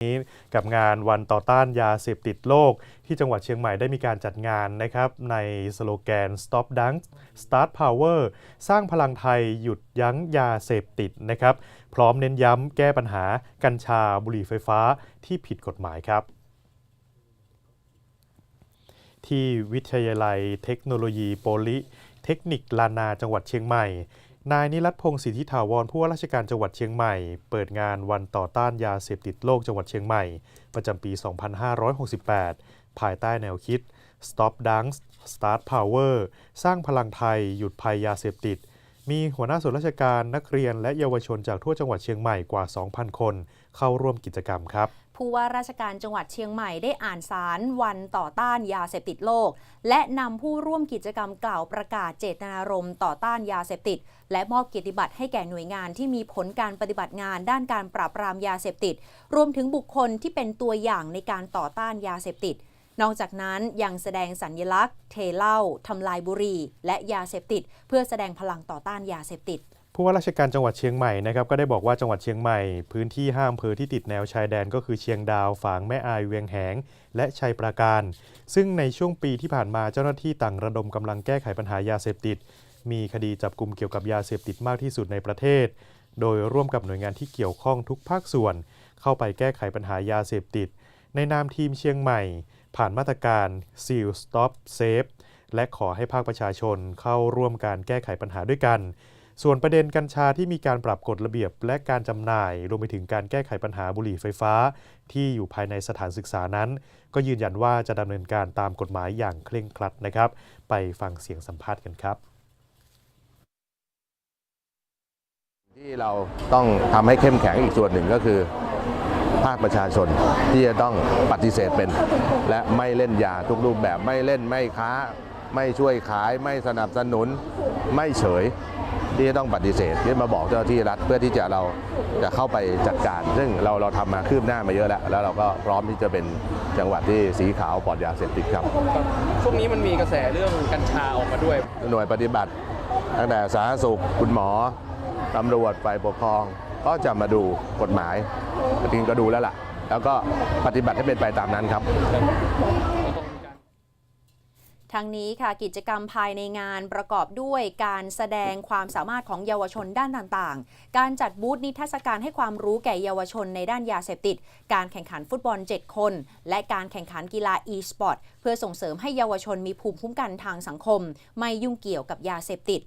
นี้กับงานวันต่อต้านยาเสพติดโลก ที่จังหวัดเชียงใหม่ได้มีการจัดงานนะครับในสโลแกน Stop Dunk Start Power สร้างพลังไทยหยุดยั้งยาเสพติดนะครับ พร้อมเน้นย้ำแก้ปัญหากัญชาบุหรี่ไฟฟ้าที่ผิดกฎหมายครับที่วิทยาลัยเทคโนโลยีโปลิเทคนิคลานาจังหวัดเชียงใหม่นายนิรัตพงศ์สิทธิถาวรผู้ว่าราชการจังหวัดเชียงใหม่ เปิดงานวันต่อต้านยาเสพติดโลกจังหวัดเชียงใหม่ ประจำปี 2568 ภายใต้แนวคิด Stop Dunks Start Power สร้างพลังไทย หยุดภัยยาเสพติด มีหัวหน้าส่วนราชการนักเรียนและเยาวชนจากทั่วจังหวัดเชียงใหม่กว่า 2,000 คน เข้าร่วมกิจกรรมครับผู้ว่าราชการจังหวัดเชียงใหม่ได้อ่านสารวันต่อต้านยาเสพติดโลก และนำผู้ร่วมกิจกรรมกล่าวประกาศเจตนารมณ์ต่อต้านยาเสพติด และมอบเกียรติบัตรให้แก่หน่วยงานที่มีผลการปฏิบัติงานด้านการปราบปรามยาเสพติด รวมถึงบุคคลที่เป็นตัวอย่างในการต่อต้านยาเสพติด นอกจากนั้นยังแสดงสัญญลักษณ์ เทเหล้าทำลายบุหรี่ และยาเสพติด เพื่อแสดงพลังต่อต้านยาเสพติดผู้ว่าราชการจังหวัดเชียงใหม่นะครับก็ได้บอกว่าจังหวัดเชียงใหม่ พื้นที่ห้าอำเภอที่ติดแนวชายแดนก็คือเชียงดาวฝางแม่อายเวียงแหง และชัยปราการ ซึ่งในช่วงปีที่ผ่านมาเจ้าหน้าที่ต่างระดมกำลังแก้ไขปัญหายาเสพติด มีคดีจับกลุ่มเกี่ยวกับยาเสพติดมากที่สุดในประเทศ โดยร่วมกับหน่วยงานที่เกี่ยวข้องทุกภาคส่วน เข้าไปแก้ไขปัญหายาเสพติด ในนามทีมเชียงใหม่ ผ่านมาตรการ Seal Stop Safe และขอให้ภาคประชาชนเข้าร่วมการแก้ไขปัญหาด้วยกัน ส่วนประเด็นกัญชาที่มีการปรับกฎระเบียบ และการจำหน่าย รวมไปถึงการแก้ไขปัญหาบุหรี่ไฟฟ้า ที่อยู่ภายในสถานศึกษานั้น ก็ยืนยันว่าจะดำเนินการตามกฎหมายอย่างเคร่งครัดนะครับ ไปฟังเสียงสัมภาษณ์กันครับที่เราต้องทำให้เข้มแข็งอีกส่วนหนึ่งก็คือ ภาคประชาชนที่จะต้องปฏิเสธเป็น และไม่เล่นยาทุกรูปแบบไม่เล่นไม่ค้า ไม่ช่วยขายไม่สนับสนุนไม่เฉยที่จะต้องปฏิเสธที่มาบอกเจ้าหน้าที่รัฐเพื่อที่จะเราจะเข้าไปจัดการ ซึ่งเราเราทำมาคืบหน้ามาเยอะแล้ว แล้วเราก็พร้อมที่จะเป็นจังหวัดที่สีขาวปลอดยาเสพติดครับครับช่วงนี้มันมีกระแสเรื่องกัญชาออกมาด้วย หน่วยปฏิบัติตั้งแต่สาธารณสุขคุณหมอตำรวจฝ่ายปกครอง ก็จะมาดูกฎหมายจริงก็ดูแล้วล่ะ แล้วก็ปฏิบัติให้เป็นไปตามนั้นครับทั้งนี้ค่ะกิจกรรมภายในงานประกอบด้วยการแสดงความสามารถของเยาวชนด้านต่างๆ การจัดบูธนิทรรศการให้ความรู้แก่เยาวชนในด้านยาเสพติด การแข่งขันฟุตบอล 7 คน และการแข่งขันกีฬา e-sport เพื่อส่งเสริมให้เยาวชนมีภูมิคุ้มกันทางสังคม ไม่ยุ่งเกี่ยวกับยาเสพติด